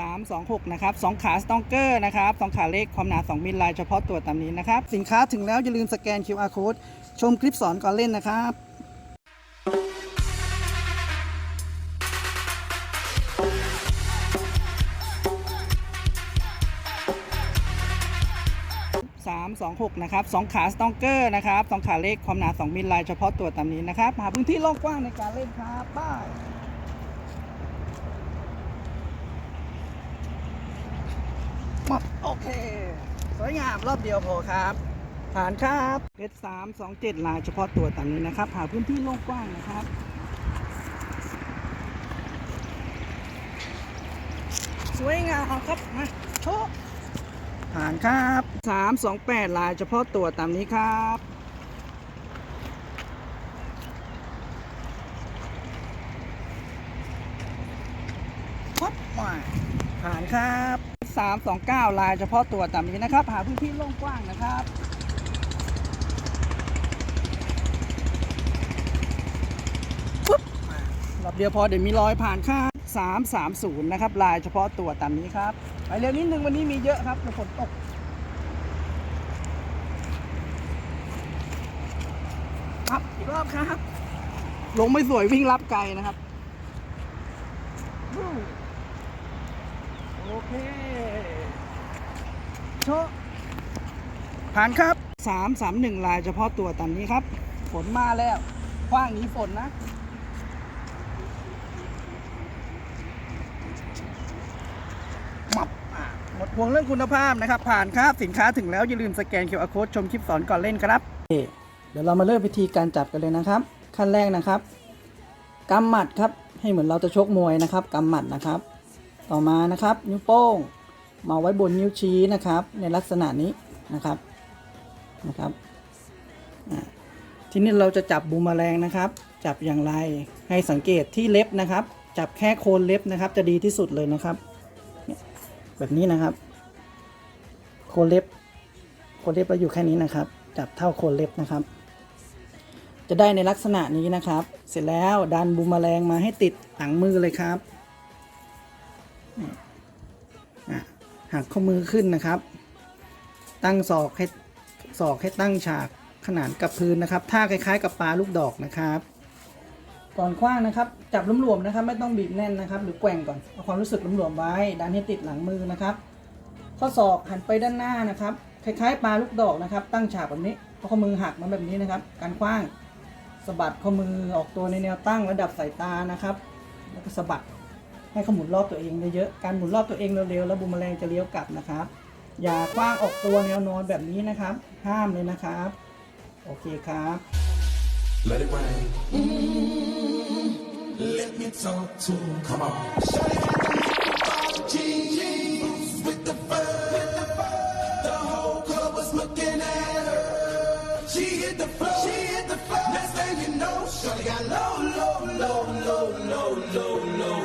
326 นะครับสองขาสตองเกอร์นะครับสองขาเล็กความหนา 2 มิลลายเฉพาะตัวตามนี้นะครับ สินค้าถึงแล้วอย่าลืมสแกน QR code ชมคลิปสอนก่อนเล่นนะครับ326 นะครับสองขาสตองเกอร์นะครับสองขาเล็กความหนา 2 มิลลายเฉพาะตัวตามนี้นะครับ หาพื้นที่โล่งกว้างในการเล่นครับบ้าย โอเค สวยงามรอบเดียวพอครับผ่านครับเพชรสามสองเจ็ดลายเฉพาะตัวตามนี้นะครับ หาพื้นที่โล่งกว้างนะครับสวยงามครับมาโชว์ผ่านครับ328ลายเฉพาะตัวตามนี้ครับปั๊บมาผ่านครับ 329 ลายเฉพาะตัวตามนี้นะครับ หาพื้นที่โล่งกว้างนะครับปุ๊บรอบเดียวพอเดี๋ยวมีรอยผ่านครับ330 นะครับ ลายเฉพาะตัวตามนี้ครับ ไปเร็วนิดนึงวันนี้มีเยอะครับฝนตกครับอีกรอบครับ ลงไม่สวยวิ่งรับไกลนะครับ อเคโชะผ่านครับสามสามหนึ่งลายเฉพาะตัวตามนี้ครับ ฝนมาแล้วกว้างหนี้ฝนนะมับอะหมดห่วงเรื่องคุณภาพนะครับ ผ่านครับ สินค้าถึงแล้วอย่าลืมสแกน QR code ชมคลิปสอนก่อนเล่นครับ เดี๋ยวเรามาเริ่มวิธีการจับกันเลยนะครับ ขั้นแรกนะครับกำหมัดครับให้เหมือนเราจะชกมวยนะครับกำหมัดนะครับ ต่อมานะครับ นิ้วโป้งมาไว้บนนิ้วชี้นะครับ ในลักษณะนี้นะครับนะครับทีนี้เราจะจับบูมแมลงนะครับ จับอย่างไรให้สังเกตที่เล็บนะครับ จับแค่โคนเล็บนะครับ จะดีที่สุดเลยนะครับแบบนี้นะครับ โคนเล็บ โคนเล็บเราอยู่แค่นี้นะครับ จับเท่าโคนเล็บนะครับ จะได้ในลักษณะนี้นะครับ เสร็จแล้วดันบูมแมลงมาให้ติดหลังมือเลยครับ หักข้อมือขึ้นนะครับ ตั้งศอกให้ศอกให้ตั้งฉากขนานกับพื้นนะครับท่าคล้าย ๆ กับปลาลูกดอกนะครับ ก่อนคว้างนะครับ จับหลวมๆนะครับ ไม่ต้องบีบแน่นนะครับ หรือแกว่งก่อนเอาความรู้สึกหลวมๆไว้ดันให้ติดหลังมือนะครับข้อศอกหันไปด้านหน้านะครับ คล้ายๆปลาลูกดอกนะครับ ตั้งฉากแบบนี้เอาข้อมือหักมาแบบนี้นะครับ การคว้างสะบัดข้อมือออกตัวในแนวตั้งระดับสายตานะครับ แล้วก็สะบัด ให้เขาหมุนรอบตัวเองเยอะๆการหมุนรอบตัวเองเร็วๆแล้วบูมแมลงจะเลี้ยวกลับนะครับ อย่าคว้างออกตัวแนวนอนแบบนี้นะครับ ห้ามเลยนะครับโอเคครับ Let it rain Let me talk to Come on Show you how to make the ball G-G With the bird The whole club was looking at her She hit the floor She hit the floor Next thing you know Shorty got low, low, low, low, low, low, low